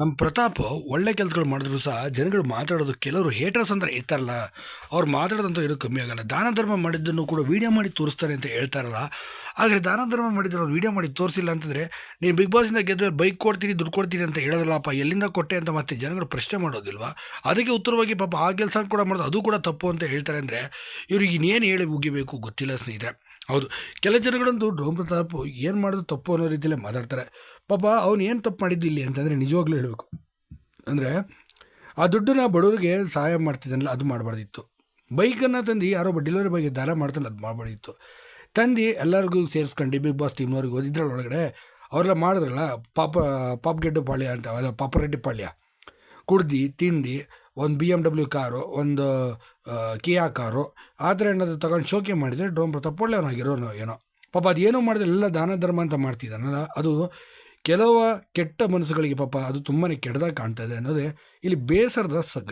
ನಮ್ಮ ಪ್ರತಾಪ್ ಒಳ್ಳೆ ಕೆಲಸಗಳು ಮಾಡಿದ್ರು ಸಹ ಜನಗಳು ಮಾತಾಡೋದು ಕೆಲವರು ಹೇಟರ್ಸ್ ಅಂದ್ರೆ ಇರ್ತಾರಲ್ಲ, ಅವ್ರು ಮಾತಾಡೋದಂತೂ ಇದು ಕಮ್ಮಿ ಆಗಲ್ಲ. ದಾನ ಧರ್ಮ ಮಾಡಿದ್ದನ್ನು ಕೂಡ ವೀಡಿಯೋ ಮಾಡಿ ತೋರಿಸ್ತಾರೆ ಅಂತ ಹೇಳ್ತಾರಲ್ಲ. ಆದರೆ ದಾನ ಧರ್ಮ ಮಾಡಿದ್ರೆ ಅವ್ರು ವೀಡಿಯೋ ಮಾಡಿ ತೋರಿಸಿಲ್ಲ ಅಂತಂದರೆ, ನೀನು ಬಿಗ್ ಬಾಸಿಂದ ಗೆದ್ದರೆ ಬೈಕ್ ಕೊಡ್ತೀನಿ, ದುಡ್ಡು ಕೊಡ್ತೀನಿ ಅಂತ ಹೇಳೋದಲ್ಲಪ್ಪ, ಎಲ್ಲಿಂದ ಕೊಟ್ಟೆ ಅಂತ ಮತ್ತೆ ಜನಗಳು ಪ್ರಶ್ನೆ ಮಾಡೋದಿಲ್ವಾ? ಅದಕ್ಕೆ ಉತ್ತರವಾಗಿ ಪಾಪ ಆ ಕೆಲಸ ಕೂಡ ಮಾಡೋದು ಅದು ಕೂಡ ತಪ್ಪು ಅಂತ ಹೇಳ್ತಾರೆ ಅಂದರೆ, ಇವ್ರಿಗೆ ಇನ್ನೇನು ಹೇಳಿ ಮುಗಿಬೇಕು ಗೊತ್ತಿಲ್ಲ ಸ್ನೇಹಿತರೆ. ಹೌದು. ಕೆಲ ಜನಗಳಂತೂ ಡ್ರೋಮ್ ಪ್ರತಾಪ್ ಏನು ಮಾಡೋದು ತಪ್ಪು ಅನ್ನೋ ರೀತಿಯಲ್ಲೇ ಮಾತಾಡ್ತಾರೆ. ಪಾಪ ಅವ್ನು ಏನು ತಪ್ಪು ಮಾಡಿದ್ದು ಇಲ್ಲಿ ಅಂತಂದರೆ ನಿಜವಾಗ್ಲೂ ಹೇಳಬೇಕು. ಅಂದರೆ ಆ ದುಡ್ಡನ್ನ ಬಡವರಿಗೆ ಸಹಾಯ ಮಾಡ್ತಿದ್ದಾನಲ್ಲ, ಅದು ಮಾಡಬಾರ್ದಿತ್ತು. ಬೈಕನ್ನು ತಂದು ಯಾರೋ ಡೆಲಿವರಿ ಬಾಯ್ಗೆ ದಾನ ಮಾಡ್ತಾನೆ ಅದು ಮಾಡಬಾರ್ದಿತ್ತು. ತಂದು ಎಲ್ಲರಿಗೂ ಸೇರಿಸ್ಕೊಂಡು ಬಿಗ್ ಬಾಸ್ ಟೀಮ್ನವ್ರಿಗೆ ಓದಿದ್ರಲ್ಲ ಒಳಗಡೆ ಅವರೆಲ್ಲ ಮಾಡಿದ್ರಲ್ಲ, ಪಾಪ, ಪಾಪ್ ಪಾಪ್ಗೆಡ್ಡು ಪಾಳ್ಯ ಅಂತ ಪಾಪರೆಡ್ಡಿ ಪಾಳ್ಯ. ಕುಡ್ದು, ತಿಂದು, ಒಂದು ಬಿ ಎಂ ಡಬ್ಲ್ಯೂ ಕಾರು, ಒಂದು ಕಿಯಾ ಕಾರು, ಆ ಥರ ಏನಾದರೂ ತಗೊಂಡು ಶೋಕೆ ಮಾಡಿದರೆ ಡ್ರೋನ್ ಪ್ರತಾಪ್ ಒಳ್ಳೆಯವನಾಗಿರೋನು ಏನೋ ಪಾಪ ಅದು ಏನೂ ಮಾಡಿದ್ರೆ ಎಲ್ಲ ದಾನ ಧರ್ಮ ಅಂತ ಮಾಡ್ತಿದ್ದಾನಲ್ಲ ಅದು ಕೆಲವು ಕೆಟ್ಟ ಮನಸ್ಸುಗಳಿಗೆ ಪಾಪ ಅದು ತುಂಬಾ ಕೆಟ್ಟದಾಗಿ ಕಾಣ್ತದೆ ಅನ್ನೋದೇ ಇಲ್ಲಿ ಬೇಸರದ ಸಗ್ಗ.